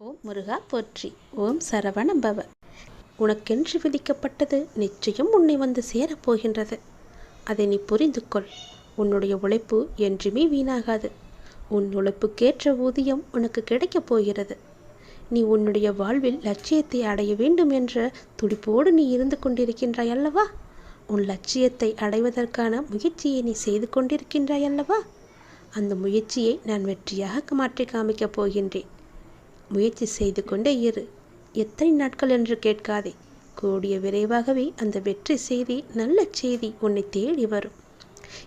ஓம் முருகா போற்றி. ஓம் சரவண பவ உனக்கென்று விதிக்கப்பட்டது நிச்சயம் உன்னை வந்து சேரப்போகின்றது. அதை நீ புரிந்து கொள் உன்னுடைய உழைப்பு என்றுமே வீணாகாது. உன் உழைப்புக்கேற்ற ஊதியம் உனக்கு கிடைக்கப் போகிறது. நீ உன்னுடைய வாழ்வில் லட்சியத்தை அடைய வேண்டும் என்ற துடிப்போடு நீ இருந்து கொண்டிருக்கின்றாய் அல்லவா? உன் லட்சியத்தை அடைவதற்கான முயற்சியை நீ செய்து கொண்டிருக்கின்றாய் அல்லவா? அந்த முயற்சியை நான் வெற்றியாக மாற்றி காமிக்கப் போகின்றேன். முயற்சி செய்து கொண்டே இரு. எத்தனை நாட்கள் என்று கேட்காதே. கூடிய விரைவாகவே அந்த வெற்றி செய்தி நல்ல செய்தி உன்னை தேடி வரும்.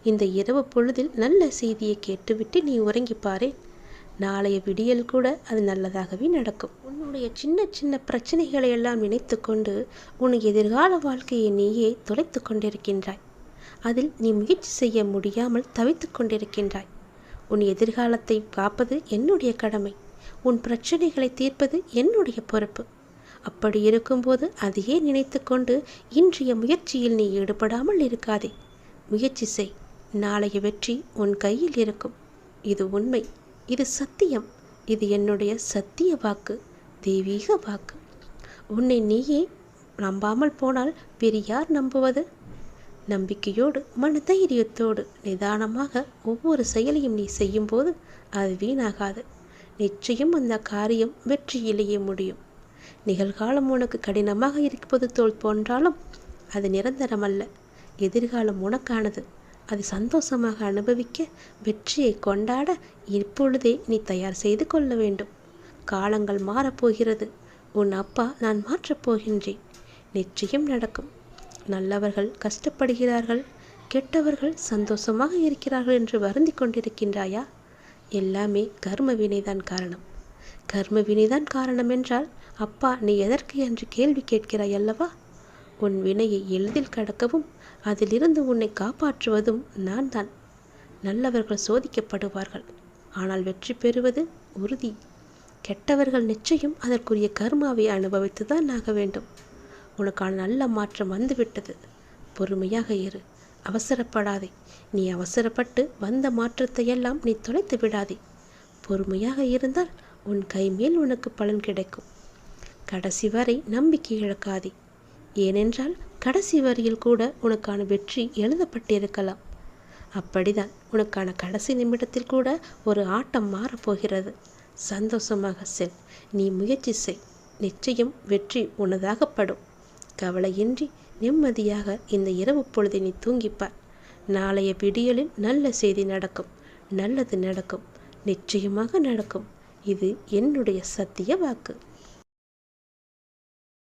இந்த இரவு பொழுதில் நல்ல செய்தியை கேட்டுவிட்டு நீ உறங்கி பாரேன் நாளைய விடியல் கூட அது நல்லதாகவே நடக்கும். உன்னுடைய சின்ன சின்ன பிரச்சனைகளை எல்லாம் நினைத்து கொண்டு உன் எதிர்கால வாழ்க்கையை நீயே தொலைத்து கொண்டிருக்கின்றாய். அதில் நீ முயற்சி செய்ய முடியாமல் தவித்து கொண்டிருக்கின்றாய். உன் எதிர்காலத்தை காப்பது என்னுடைய கடமை. உன் பிரச்சனைகளை தீர்ப்பது என்னுடைய பொறுப்பு. அப்படி இருக்கும்போது அதையே நினைத்து கொண்டு இன்றைய முயற்சியில் நீ ஈடுபடாமல் இருக்காதே. முயற்சி செய். நாளைய வெற்றி உன் கையில் இருக்கும். இது உண்மை. இது சத்தியம். இது என்னுடைய சத்திய வாக்கு. தெய்வீக வாக்கு. உன்னை நீயே நம்பாமல் போனால் வேறு யார் நம்புவது? நம்பிக்கையோடு மன தைரியத்தோடு நிதானமாக ஒவ்வொரு செயலையும் நீ செய்யும்போது அது வீணாகாது. நிச்சயம் அந்த காரியம் வெற்றியிலேயே முடியும். நிகழ்காலம் உனக்கு கடினமாக இருப்பது தோல் போன்றாலும் அது நிரந்தரமல்ல. எதிர்காலம் உனக்கானது. அது சந்தோஷமாக அனுபவிக்க வெற்றியை கொண்டாட இப்பொழுதே நீ தயார் செய்து கொள்ள வேண்டும். காலங்கள் மாறப்போகிறது. உன் அப்பா நான் மாற்றப் போகின்றேன். நிச்சயம் நடக்கும். நல்லவர்கள் கஷ்டப்படுகிறார்கள். கெட்டவர்கள் சந்தோஷமாக இருக்கிறார்கள் என்று வருந்தி கொண்டிருக்கின்றாயா? எல்லாமே கர்ம வினைதான் காரணம். கர்ம வினைதான் காரணம் என்றால் அப்பா நீ எதற்கு என்று கேள்வி கேட்கிறாய் அல்லவா உன் வினையை எளிதில் கடக்கவும் அதிலிருந்து உன்னை காப்பாற்றுவதும் நான் தான் நல்லவர்கள் சோதிக்கப்படுவார்கள் ஆனால் வெற்றி பெறுவது உறுதி. கெட்டவர்கள் நிச்சயம் அதற்குரிய கர்மாவை அனுபவித்துதான் ஆக வேண்டும். உனக்கான நல்ல மாற்றம் வந்துவிட்டது. பொறுமையாக இரு. அவசரப்படாதே. நீ அவசரப்பட்டு வந்த மாற்றத்தை எல்லாம் நீ தொலைத்து விடாதே. பொறுமையாக இருந்தால் உன் கைமேல் உனக்கு பலன் கிடைக்கும். கடைசி வரை நம்பிக்கை இழக்காதே. ஏனென்றால் கடைசி வரியில் கூட உனக்கான வெற்றி எழுதப்பட்டிருக்கலாம். அப்படிதான் உனக்கான கடைசி நிமிடத்தில் கூட ஒரு ஆட்டம் மாறப்போகிறது. சந்தோஷமாக செல். நீ முயற்சி செய். நிச்சயம் வெற்றி உனதாகப்படும். கவலையின்றி நிம்மதியாக இந்த இரவு பொழுதை நீ தூங்கிப்பார் நாளைய விடியலில் நல்ல செய்தி நடக்கும். நல்லது நடக்கும். நிச்சயமாக நடக்கும். இது என்னுடைய சத்திய வாக்கு.